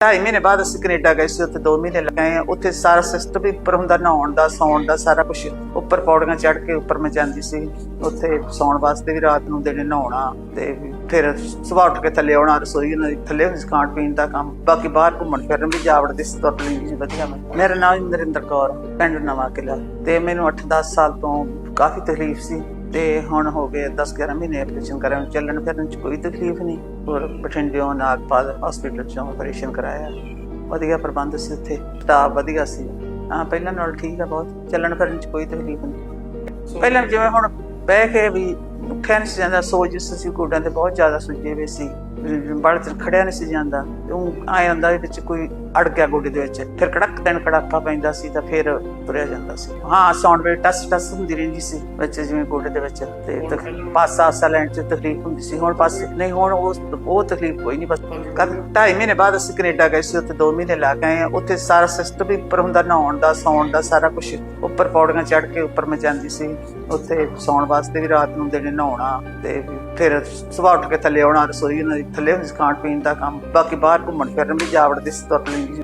ਢਾਈ ਮਹੀਨੇ ਬਾਅਦ ਅਸੀਂ ਕੈਨੇਡਾ ਗਏ ਸੀ, ਉੱਥੇ 2 ਮਹੀਨੇ ਲਗਾਏ ਆ ਉੱਥੇ ਸਾਰਾ ਸਿਸਟਮ ਵੀ ਉੱਪਰ ਹੁੰਦਾ, ਨਹਾਉਣ ਦਾ, ਸੌਣ ਦਾ, ਸਾਰਾ ਕੁਝ ਉੱਪਰ ਪੌੜੀਆਂ ਚੜ੍ਹ ਕੇ ਉੱਪਰ ਮੈਂ ਜਾਂਦੀ ਸੀ। ਉੱਥੇ ਸੌਣ ਵਾਸਤੇ ਵੀ ਰਾਤ ਨੂੰ ਦਿਨੇ ਨਹਾਉਣਾ ਤੇ ਫਿਰ ਸਵੇਰ ਉੱਠ ਕੇ ਥੱਲੇ ਆਉਣਾ, ਰਸੋਈ ਉਹਨਾਂ ਦੀ ਥੱਲੇ ਹੁੰਦੀ ਖਾਣ ਪੀਣ ਦਾ ਕੰਮ। ਬਾਕੀ ਬਾਹਰ ਘੁੰਮਣ ਫਿਰਨ ਵੀ ਜਾਵੜ ਦੇ ਸੀ ਲਈ ਵਧੀਆ ਮੈਂ। ਮੇਰਾ ਨਾਮ ਨਰਿੰਦਰ ਕੌਰ, ਪਿੰਡ ਨਵਾਂ ਕਿਲਾ ਤੇ ਮੈਨੂੰ 8-10 ਸਾਲ ਤੋਂ ਕਾਫੀ ਤਕਲੀਫ ਸੀ। ਤੇ ਹੁਣ ਹੋ ਗਏ 10-11 ਮਹੀਨੇ ਆਪਰੇਸ਼ਨ ਕਰਾਂ ਚੱਲਣ ਫਿਰਨ ਚ ਕੋਈ ਤਕਲੀਫ ਨਹੀਂ। ਹੋਰ ਬਠਿੰਡਿਓਂ ਨਾਗਪਾਲ ਹਸਪੀਟਲ ਚੋਂ ਆਪਰੇਸ਼ਨ ਕਰਾਇਆ। ਵਧੀਆ ਪ੍ਰਬੰਧ ਸੀ ਉੱਥੇ ਸਟਾਫ ਵਧੀਆ ਸੀ। ਹਾਂ ਪਹਿਲਾਂ ਨਾਲ ਠੀਕ ਆ ਬਹੁਤ ਚੱਲਣ ਫਿਰਨ ਚ ਕੋਈ ਤਕਲੀਫ ਨਹੀਂ। ਪਹਿਲਾਂ ਜਿਵੇਂ ਹੁਣ ਬਹਿ ਕੇ ਵੀ ਉੱਠਿਆ ਨਹੀਂ ਸੀ ਜਾਂਦਾ ਸੋਜ ਸੀ ਗੋਡਾਂ ਤੇ ਬਹੁਤ ਜ਼ਿਆਦਾ ਸੁੱਜੇ ਹੋਏ ਸੀ। ਬੜ ਚ ਖੜਿਆ ਨਹੀਂ ਸੀ ਜਾਂਦਾ। ਉਹ ਆਏ ਹੁੰਦਾ ਵਿੱਚ ਕੋਈ ਅੜ ਗਿਆ ਗੋਡੇ ਦੇ ਵਿੱਚ। ਫਿਰ ਕੜਕ ਦਿਨ ਕੜਾਕਾ ਪੈਂਦਾ ਸੀ ਤਾਂ ਫਿਰ ਤੁਰਿਆ ਜਾਂਦਾ ਸੀ। ਹਾਂ ਸਾਊਂਡ ਵੇ ਟਸ ਟਸ ਹੁੰਦੀ ਰਹਿੰਦੀ ਸੀ ਵਿੱਚ ਜਿਵੇਂ ਗੋਡੇ ਦੇ ਵਿੱਚ। ਤੇ ਪਾਸਾ ਆਸਾ ਲੈਣ ਚ ਤਕਲੀਫ ਹੁੰਦੀ ਸੀ ਹੁਣ ਪਾਸੇ ਨਹੀਂ ਹੁਣ ਉਹ ਉਹ ਤਕਲੀਫ ਕੋਈ ਨਹੀਂ ਬਸ ਕਦ ਢਾਈ ਮਹੀਨੇ ਬਾਅਦ ਅਸੀਂ ਕੈਨੇਡਾ ਗਏ ਸੀ ਉੱਥੇ 2 ਮਹੀਨੇ ਲਾ ਕੇ ਆਏ ਆ ਉੱਥੇ ਸਾਰਾ ਸਿਸਟਮ ਵੀ ਉੱਪਰ ਹੁੰਦਾ ਨਹਾਉਣ ਦਾ ਸੌਣ ਦਾ ਸਾਰਾ ਕੁਝ ਉੱਪਰ ਪੌੜੀਆਂ ਚੜ੍ਹ ਕੇ ਉੱਪਰ ਮੈਂ ਜਾਂਦੀ ਸੀ। ਉੱਥੇ ਸੌਣ ਵਾਸਤੇ ਵੀ ਰਾਤ ਨੂੰ ਦਿਨੇ ਨਹਾਉਣਾ ਤੇ ਫਿਰ ਸਵੇਰ ਉੱਠ ਕੇ ਥੱਲੇ ਆਉਣਾ, ਰਸੋਈ ਉਹਨਾਂ ਦੀ ਥੱਲੇ ਹੁੰਦੀ ਸੀ, ਖਾਣ ਪੀਣ ਦਾ ਕੰਮ। ਬਾਕੀ ਬਾਹਰ ਘੁੰਮਣ ਫਿਰਨ ਵੀ ਜਾਵੜ ਦੇ ਸੀ, ਤੁਰ ਲੈਂਦੀ